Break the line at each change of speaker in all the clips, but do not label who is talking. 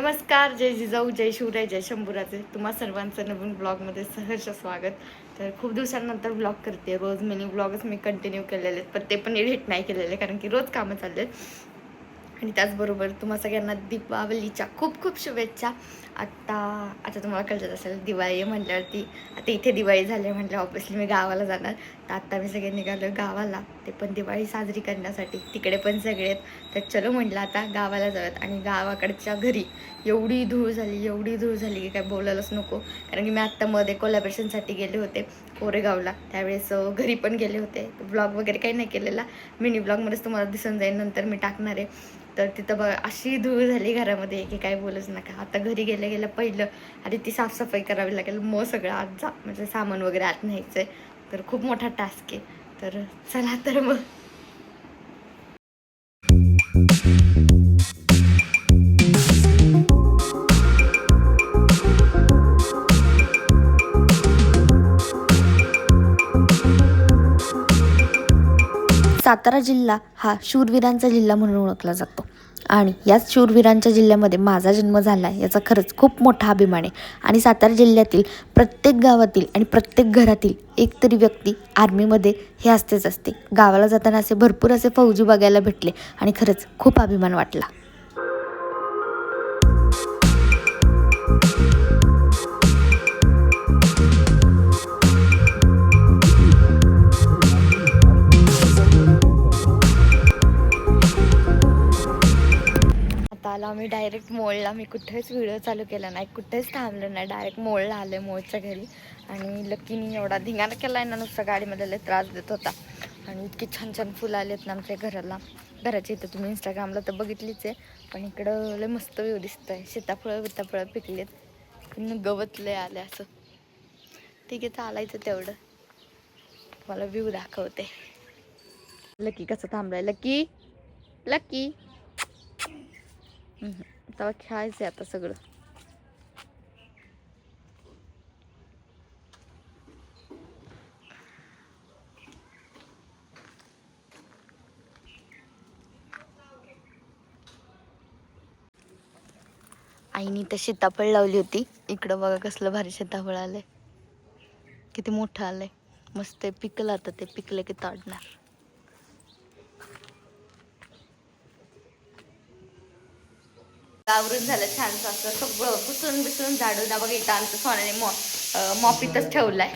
नमस्कार जय जिजाऊ जय शिवराय जय शंभूराचे तुम्हा सर्वांचं नवीन ब्लॉगमध्ये सहर्ष स्वागत. तर खूप दिवसांनंतर ब्लॉग करते. रोज मिनी ब्लॉगच मी कंटिन्यू केलेले आहेत पण ते पण एडिट नाही केलेले कारण की रोज कामं चालले आहेत आणि त्याचबरोबर तुम्हा सगळ्यांना दीपावलीच्या खूप खूप शुभेच्छा. आत्ता आता तुम्हाला कळत असेल दिवाळी म्हटल्यावरती आता इथे दिवाळी झाली म्हटलं ऑब्विसली मी गावाला जाणार. तर आत्ता मी सगळे निघालो गावाला ते पण दिवाळी साजरी करण्यासाठी. तिकडे पण सगळे आहेत. तर चलो म्हटलं आता गावाला जाऊयात. आणि गावाकडच्या घरी एवढी धूळ झाली एवढी धूळ झाली की काय बोलायलाच नको. कारण की मी आत्ता मध्ये कोलॅबरेशनसाठी गेले होते कोरेगावला. त्यावेळेस घरी पण गेले होते. ब्लॉग वगैरे काही नाही केलेला. मिनी ब्लॉगमध्येच तुम्हाला दिसून जाईल नंतर मी टाकणार आहे. तर तिथं बघा अशी धूळ झाली घरामध्ये की काय बोलूच नका. आता घरी गेले गेलं पहिलं. आधी ती साफसफाई करावी लागेल. मग सगळं आत जा. म्हणजे सामान वगैरे आत न्यायचं आहे तर खूप मोठा टास्क आहे. तर चला तर मग. सातारा जिल्हा हा शूरवीरांचा जिल्हा म्हणून ओळखला जातो. आणि याच शूरवीरांच्या जिल्ह्यामध्ये माझा जन्म झाला आहे याचा खरंच खूप मोठा अभिमान आहे. आणि सातारा जिल्ह्यातील प्रत्येक गावातील आणि प्रत्येक घरातील एक तरी व्यक्ती आर्मीमध्ये हे असतेच असते. गावाला जाताना असे भरपूर असे फौजी बघायला भेटले आणि खरंच खूप अभिमान वाटला. आता आला मी डायरेक्ट मोळला मी कुठेच व्हिडिओ चालू केला नाही कुठेच थांबलो नाही. डायरेक्ट मोळला आले मोळच्या घरी. आणि लकीनी एवढा धिंगाणा केला आहे ना नुसता गाडीमध्ये लय त्रास देत होता. आणि इतकी छान छान फुलं आलेत ना आमच्या घराला. घराच्या इथं तुम्ही इंस्टाग्रामला तर बघितलीच आहे. पण इकडं लय मस्त व्यू दिसतं आहे सीताफळं बिताफळं पिकलेत. पण गवत लय आले असं. ठीक आहे चालायचं तेवढं. मला व्ह्यू दाखवते. लकी कसं थांबलाय? लकी लकी तेव्हा खेळायचं आता सगळं. आईनी तर सीताफळ लावली होती. इकडं बघा कसलं भारी सीताफळ आलंय. किती मोठं आलंय. मस्त पिकलं आता ते. पिकलं की ताडणार. आवरून झालं छान असं सगळं पुसून बिसून झाडून ना बघा इथं आमचं सोन्याने मॉ मॉपीतच ठेवलाय.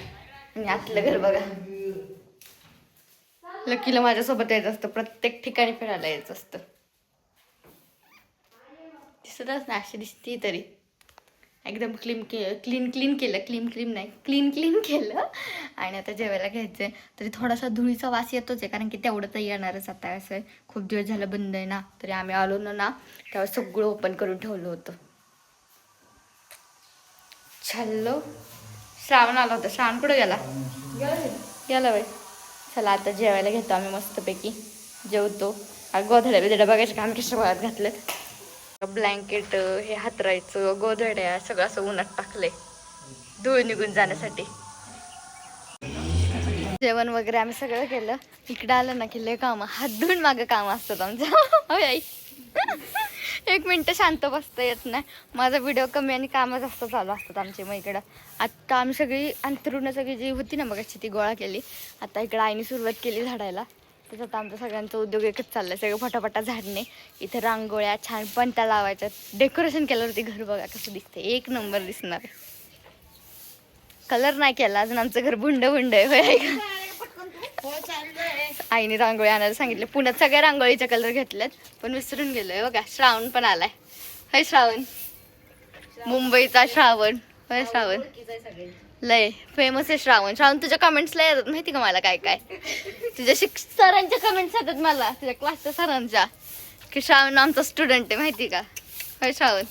आणि आतलं घर बघा. लकीला माझ्यासोबत यायचं असतं. प्रत्येक ठिकाणी फिरायला यायचं असतं. दिसतच ना अशी दिसती तरी. एकदम क्लीन के क्लीन क्लीन केलं क्लीन क्लीन नाही क्लीन क्लीन केलं. आणि आता जेवायला घ्यायचं आहे तरी थोडासा धुळीचा वास येतोच आहे कारण की तेवढं तर येणारच आता. असं आहे. खूप दिवस झालं बंद आहे ना तरी आम्ही आलो ना ना तेव्हा सगळं ओपन करून ठेवलं होतं. छल्लो. श्रावण आला होता. श्रावण कुठं गेला? गेला बाई. चला आता जेवायला घेतो आम्ही मस्तपैकी. जेवतो. गोधड्या बिधड्या बघायचं काम आम्ही कशा भागात घातलं ब्लँकेट हे हातरायचं गोधड्या सगळं असं उन्हात टाकलंय. धूळ निघून जाण्यासाठी. जेवण वगैरे आम्ही सगळं केलं. इकडं आलं ना की लय कामं. हात धुवून मागं काम असतात आमचं. होय आई. एक मिनटं शांत बसता येत नाही. माझा व्हिडिओ कमी आणि कामं जास्त चालू असतात आमचे मग इकडं. आत्ता आम्ही सगळी अंतरुणं सगळी जी होती ना मगाची ती गोळा केली. आता इकडं आईने सुरुवात केली झाडायला. आता आमचा सगळ्यांचा उद्योग एकच चाललाय सगळं फटाफटा झाडणे. इथे रांगोळ्या छान पणत्या लावायच्या. डेकोरेशन केल्यावरती घर बघा कसं दिसते एक नंबर दिसणार. कलर नाही केला अजून आमचं घर बुंड बुंड आहे का? आईने रांगोळी आणायला सांगितले. पुण्यात सगळ्या रांगोळीचे कलर घेतलेत पण विसरून गेलोय बघा. श्रावण पण आलाय. हय श्रावण. मुंबईचा श्रावण. हय श्रावण. लय फेमस आहे श्रावण. श्रावण तुझ्या कमेंट्सला येतात माहिती का मला काय काय? तुझ्या शिक सरांच्या कमेंट्स येतात मला. तुझ्या क्लासच्या सरांच्या. की श्रावण आमचा स्टुडंट आहे माहिती का? होय श्रावण.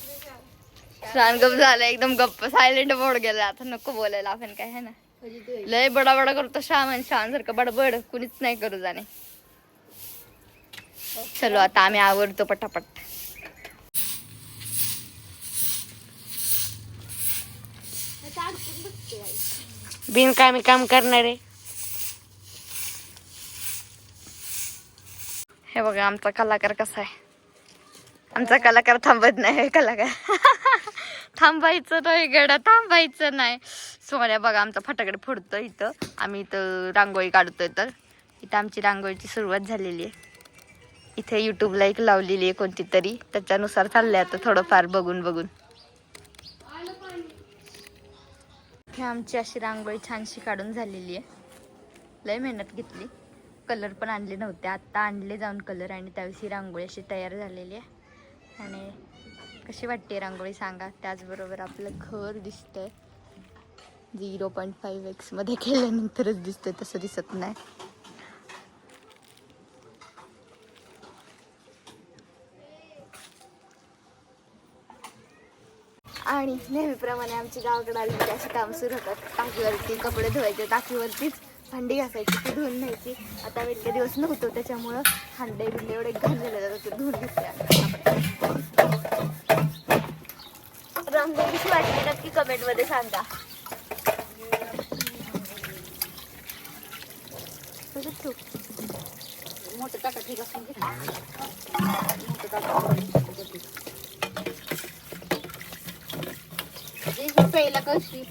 श्रावण गप झालं एकदम गप्प. सायलेंट बोर्ड गेला. आता नको बोलायला आपण काय है ना? लय बडा बडा करतो श्रावण. श्रावण सारखं बडबड. कुणीच नाही करू जाणे. चलो आता आम्ही आवडतो पटापट.
बिनकामी काम करणारे.
हे बघा आमचा कलाकार कसा आहे. आमचा कलाकार थांबत नाही कलाकार. थांबायचं नाही गडा थांबायचं नाही. सोन्या बघा आमचा फटाकडे फोडतो इथं. आम्ही इथं रांगोळी काढतोय तर. इथं आमची रांगोळीची सुरुवात झालेली आहे. इथे यूट्यूबला एक लावलेली आहे कोणती तरी त्याच्यानुसार चाललंय आता थोडंफार बघून बघून. हे आमची अशी रांगोळी छानशी काढून झालेली आहे. लय मेहनत घेतली. कलर पण आणले नव्हते. आत्ता आणले जाऊन कलर आणि त्यावेळेस ही रांगोळी अशी तयार झालेली आहे. आणि कशी वाटते रांगोळी सांगा. त्याचबरोबर आपलं घर दिसतंय. झिरो पॉईंट फाईव्ह एक्समध्ये केल्यानंतरच दिसतंय. तसं दिसत नाही. आणि नेहमीप्रमाणे आमची गावाकडे आली की अशी कामं सुरू होतात. टाकीवरती कपडे धुवायचे टाकीवरतीच भांडी घासायची ती धुवून न्यायची. आता इतके दिवस नव्हतो त्याच्यामुळं हांडे बिंडे एवढे घाण जातात ते धुवून घेतले रंगोळी कशी वाटली नक्की कमेंटमध्ये सांगा. तू. मोठं टाका ठीक असून मोठं टाका.
पहिला कशी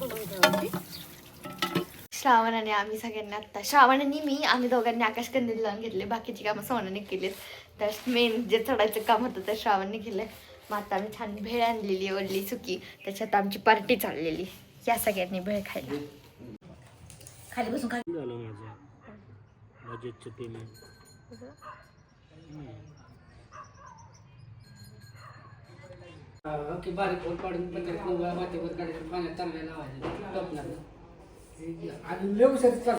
श्रावण आणि आम्ही सगळ्यांनी आत्ता श्रावण आणि मी आम्ही दोघांनी आकाश कंदील लावून घेतले. बाकीची कामं सोनाने केलीत. तर मेन जे चढायचं काम होतं ते श्रावणने केलं. मग आता आम्ही छान भेळ आणलेली ओढली सुकी. त्याच्यात आमची पार्टी चाललेली. या सगळ्यांनी भेळ खायला. खाली बसून खा
झालं माझं. बजेटचं पेमेंट हो,
की बारीक होल पाडून पण त्यात नव्या वाटेवर काढायचं पाण्यात चांगल्या लावायचं. टोपणार आणि लेऊ शकतो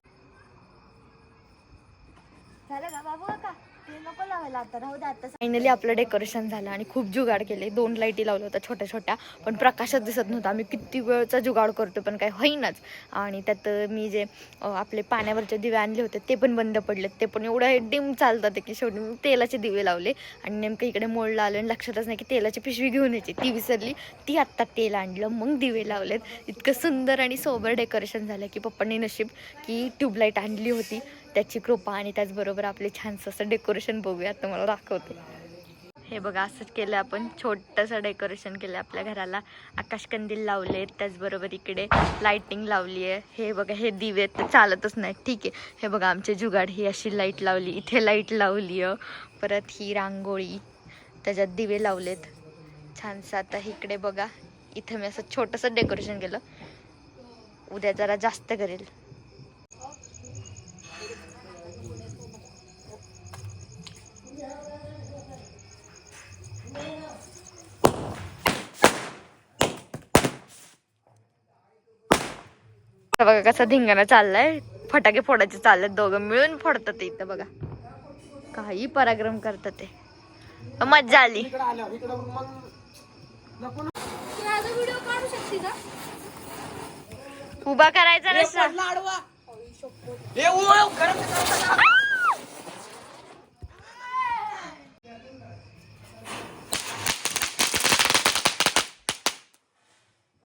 झालं का बाबू का ते नको लावायला आता. राहू दे आता. फायनली आपलं डेकोरेशन झालं आणि खूप जुगाड केले. दोन लाईटी लावल्या होत्या छोट्या छोट्या पण प्रकाशात दिसत नव्हता. आम्ही किती वेळचा जुगाड करतो पण काही होईनाच. आणि त्यात मी जे आपले पाण्यावरचे दिवे आणले होते ते पण बंद पडले ते पण एवढं डिम चालतात की शेवटी मी तेलाचे दिवे लावले. आणि नेमकं इकडे मोडला आलो आणि लक्षातच नाही की तेलाची पिशवी घेऊन यायची. ती विसरली. ती आत्ता तेल आणलं. मग दिवे लावलेत. इतकं सुंदर आणि सोबर डेकोरेशन झालं की पप्पांनी नशीब की ट्यूबलाईट आणली होती. त्याची कृपा आणि त्याचबरोबर आपले छानसं असं डेकोरेशन बघूया तुम्हाला दाखवते. हे बघा असंच केलं आपण. छोटंसं डेकोरेशन केलं आपल्या घराला. आकाशकंदील लावले त्याचबरोबर इकडे लाईटिंग लावली आहे. हे बघा हे दिवे तर चालतच नाही ठीक आहे. हे बघा आमचे जुगाड ही अशी लाइट लावली. इथे लाइट लावली आहे. परत ही रांगोळी. त्याच्यात दिवे लावलेत. छानसं आता इकडे बघा. इथं मी असं छोटंसं डेकोरेशन केलं. उद्या जरा जास्त करेल. आता बघा कसा धिंगाणा चाललाय. फटाके फोडायचे चाललेत दोघं मिळून फोडतात ते इथं बघा. काही पराक्रम करतात ते. मज्जा आली. उभा करायचा नसता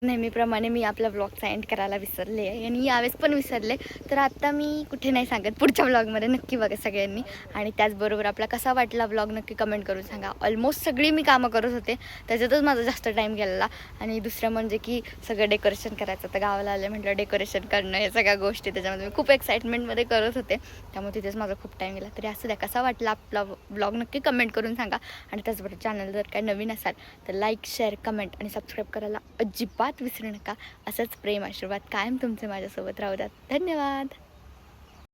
नेहमीप्रमाणे मी आपला ब्लॉगचा एंड करायला विसरले आहे. आणि यावेळेस पण विसरले. तर आत्ता मी कुठे नाही सांगत. पुढच्या ब्लॉगमध्ये नक्की बघा सगळ्यांनी. आणि त्याचबरोबर आपला कसा वाटला ब्लॉग नक्की कमेंट करून सांगा. ऑलमोस्ट सगळी मी कामं करत होते. त्याच्यातच माझा जास्त टाईम गेलेला. आणि दुसरं म्हणजे की सगळं डेकोरेशन करायचं. तर गावाला आलं म्हटलं डेकोरेशन करणं या सगळ्या गोष्टी. त्याच्यामध्ये मी खूप एक्साइटमेंटमध्ये करत होते. त्यामुळे तिथेच माझा खूप टाईम गेला. तरी असं द्या कसा वाटला आपला ब्लॉग नक्की कमेंट करून सांगा. आणि त्याचबरोबर चॅनल जर काय नवीन असाल तर लाईक शेअर कमेंट आणि सबस्क्राईब करायला अजिबात अजिबात विसरू नका. असंच प्रेम आशीर्वाद कायम तुमचे माझ्यासोबत राहू द्यात. धन्यवाद.